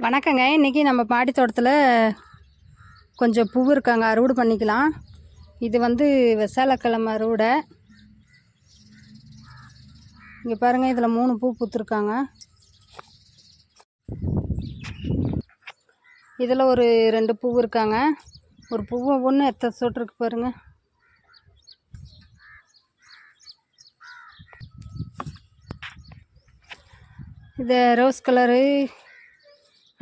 வணக்கங்க. இன்றைக்கி நம்ம மாடி தோட்டத்தில் கொஞ்சம் பூ இருக்காங்க. அறுவடை பண்ணிக்கலாம். இது வந்து விசாலக்கிழமை அறுவடை. இங்கே பாருங்கள் இதில் மூணு பூ பூத்துருக்காங்க. இதில் ஒரு ரெண்டு பூ இருக்காங்க. ஒரு பூவை ஒன்று எத்தனை சொட்டுருக்கு பாருங்கள் இது ரோஸ் கலரு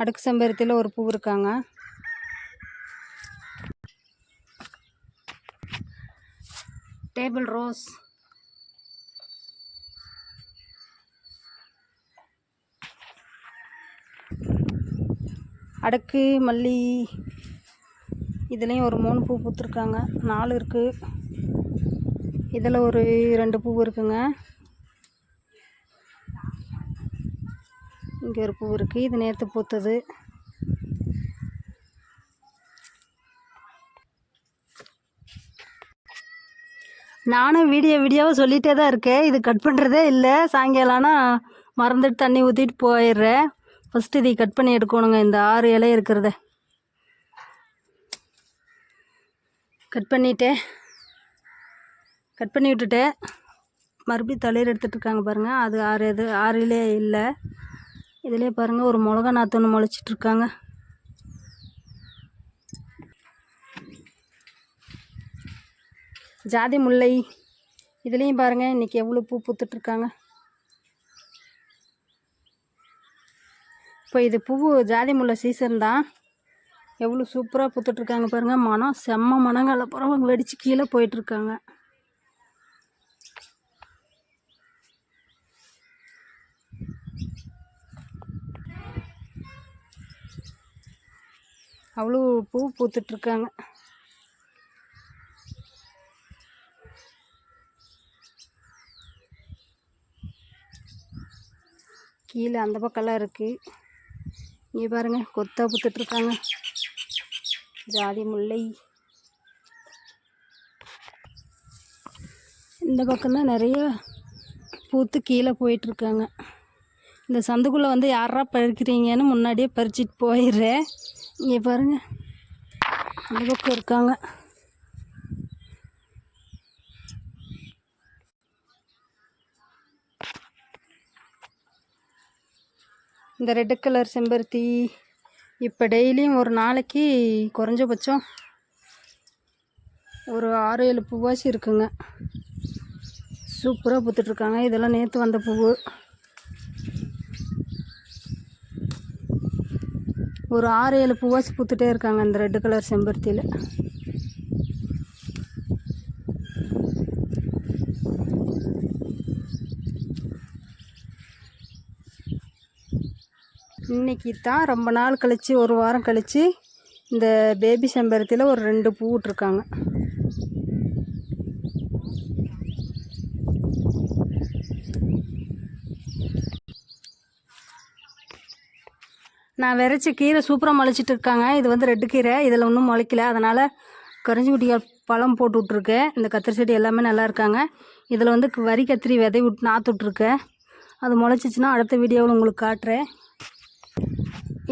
அடுக்கு செம்பருத்தியில் ஒரு பூ இருக்காங்க. டேபிள் ரோஸ் அடுக்கு மல்லி. இதுலேயும் ஒரு மூணு பூ பூத்துருக்காங்க. நாலு இருக்குது இதில் ஒரு ரெண்டு பூ இருக்குங்க. இங்கே ஒரு பூ இருக்குது இது நேற்று பூத்தது. நானும் வீடியோ வீடியோவாக சொல்லிகிட்டே தான் இருக்கேன். இது கட் பண்ணுறதே இல்லை. சாயங்காலம்னா ஆனால் மறந்துட்டு தண்ணி ஊற்றிட்டு போயிடுறேன். ஃபஸ்ட்டு இதை கட் பண்ணி எடுக்கணுங்க. இந்த ஆறு இலை இருக்கிறத. கட் பண்ணிட்டேன். கட் பண்ணி விட்டுட்டேன். மறுபடியும் தலையில் எடுத்துகிட்டு இருக்காங்க பாருங்கள் அது ஆறு இது ஆறு இலையே இல்லை. இதிலே பாருங்கள் ஒரு மிளகா நாற்று ஒன்று முளைச்சிட்டு இருக்காங்க ஜாதி முல்லை இதுலேயும் பாருங்கள் இன்றைக்கி எவ்வளோ பூ பூத்துட்ருக்காங்க. இப்போ இது பூ ஜாதி முல்லை சீசன் தான். எவ்வளோ சூப்பராக பூத்துட்ருக்காங்க பாருங்கள் மனம் செம்ம மனங்கள் அப்புறம் வெடித்து கீழே போயிட்டுருக்காங்க அவ்வளோ பூ பூத்துட்ருக்காங்க. கீழே அந்த பக்கம்லாம் இருக்குது இங்கே பாருங்கள் கொத்தா பூத்துட்ருக்காங்க. ஜாதி முல்லை. இந்த பக்கம்தான் நிறைய பூத்து கீழே போயிட்டுருக்காங்க இந்த சந்துக்குள்ளே வந்து யாரா பறிக்கிறீங்கன்னு முன்னாடியே பறிச்சிட்டு போயிடுறேன் இங்கே பாருங்கள் அந்த பக்கம் இருக்காங்க. இந்த ரெட் கலர் செம்பருத்தி. இப்போ டெய்லியும் ஒரு நாளைக்கு குறைஞ்சபட்சம் ஒரு ஆறு ஏழு பூவாசி இருக்குங்க. சூப்பராக பூத்துட்ருக்காங்க இதெல்லாம் நேற்று வந்த பூவு. ஒரு ஆறு ஏழு பூவாசி பூத்துட்டே இருக்காங்க அந்த ரெட் கலர் செம்பருத்தியில். இன்னைக்கு தான் ரொம்ப நாள் கழித்து ஒரு வாரம் கழித்து இந்த பேபி செம்பருத்தியில் ஒரு ரெண்டு பூ விட்ருக்காங்க நான் விரைச்ச கீரை சூப்பராக முளைச்சிட்டு இருக்காங்க. இது வந்து ரெட்டு கீரை. இதில் ஒன்றும் முளைக்கல. அதனால் கரிஞ்சி பழம் போட்டு விட்ருக்கேன் இந்த கத்திரி செடி எல்லாமே நல்லா இருக்காங்க. இதில் வந்து வரி கத்திரி விதை விட்டு நாற்று விட்ருக்கேன் அது முளைச்சிச்சின்னா அடுத்த வீடியோவில் உங்களுக்கு காட்டுறேன்.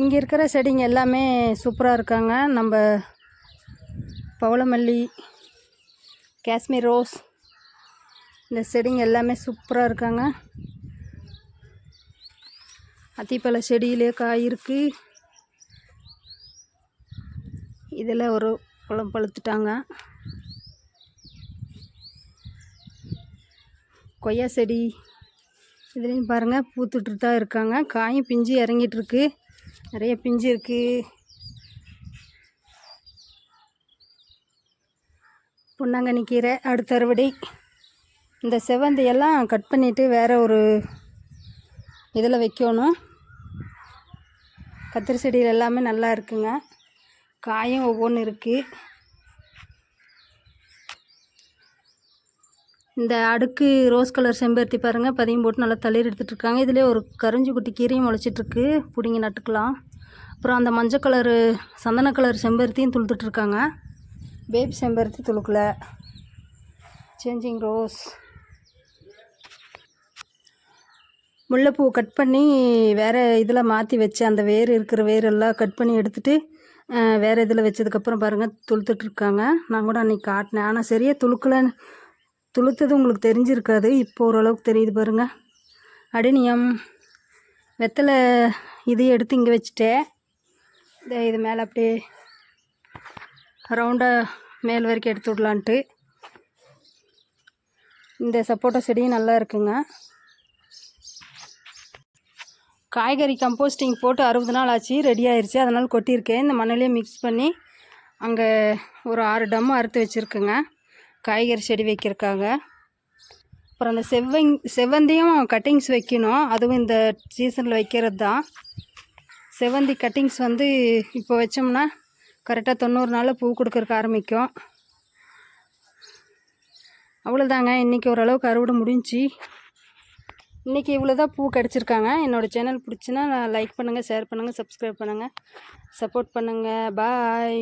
இங்கே இருக்கிற செடிங்க எல்லாமே சூப்பராக இருக்காங்க. நம்ம பவளமல்லி காஷ்மீர் ரோஸ் இந்த செடிங்க எல்லாமே சூப்பராக இருக்காங்க. அத்திப்பழ செடியிலே காய் இருக்குது இதில் ஒரு பழம் பழுத்துட்டாங்க. கொய்யா செடி இதுலேயும் பாருங்கள் பூத்துட்டு தான் இருக்காங்க. காயும் பிஞ்சு இறங்கிட்டுருக்கு. நிறைய பிஞ்சு இருக்குது பொன்னாங்கண்ணி கீரை அடுத்த அறுவடை. இந்த செவந்தியெல்லாம் கட் பண்ணிவிட்டு வேறு ஒரு இதில் வைக்கணும். கத்திரி செடியில் எல்லாமே நல்லா இருக்குங்க. காயும் ஒவ்வொன்று இருக்குது இந்த அடுக்கு ரோஸ் கலர் செம்பருத்தி பாருங்கள் பதியம் போட்டு நல்லா தளிர் எடுத்துகிட்ருக்காங்க இதிலே ஒரு கரிஞ்சி குட்டி கீரையும் முளைச்சிட்ருக்கு பிடிங்கி நட்டுக்கலாம். அப்புறம் அந்த மஞ்சள் கலரு சந்தன கலர் செம்பருத்தியும் துளுத்துட்ருக்காங்க பேபி செம்பருத்தி துளுக்கலை. Changing rose. முல்லைப்பூ கட் பண்ணி வேறு இதில் மாற்றி வச்சு அந்த வேர் இருக்கிற வேரெல்லாம் கட் பண்ணி எடுத்துகிட்டு வேறு இதில் வச்சதுக்கப்புறம் பாருங்கள் துளுத்துட்ருக்காங்க நான் கூட அன்றைக்கி காட்டினேன். ஆனால் சரியாக துளுக்கலன்னு துளுத்தது உங்களுக்கு தெரிஞ்சிருக்காது. இப்போ ஓரளவுக்கு தெரியுது பாருங்கள் அடினியம் வெத்தலை இதையும் எடுத்து இங்கே வச்சுட்டேன். இந்த இது மேலே அப்படியே ரவுண்டாக மேல் வரைக்கும் எடுத்து விடலான்ட்டு. இந்த சப்போட்டா செடியும் நல்லா இருக்குங்க. காய்கறி கம்போஸ்டிங் போட்டு அறுபது நாள் ஆச்சு ரெடி ஆயிடுச்சு அதனால் கொட்டியிருக்கேன். இந்த மண்ணிலே மிக்ஸ் பண்ணி அங்கே ஒரு ஆறு டம்மு அறுத்து வச்சுருக்குங்க. காய்கறி செடி வைக்கிறக்காங்க அப்புறம் அந்த செவ்வங் செவ்வந்தியும் கட்டிங்ஸ் வைக்கணும். அதுவும் இந்த சீசனில் வைக்கிறது தான் செவ்வந்தி கட்டிங்ஸ் வந்து இப்போ வச்சோம்னா கரெக்டாக தொண்ணூறு நாளில் பூ கொடுக்கறக்கு ஆரம்பிக்கும். அவ்வளோதாங்க இன்றைக்கி ஓரளவுக்கு அறுவடை முடிஞ்சுச்சு இன்றைக்கி இவ்வளோ தான் பூ கிடச்சிருக்காங்க. என்னோடய சேனல் பிடிச்சின்னா லைக் பண்ணுங்கள் ஷேர் பண்ணுங்கள் சப்ஸ்கிரைப் பண்ணுங்கள் சப்போர்ட் பண்ணுங்கள் பாய்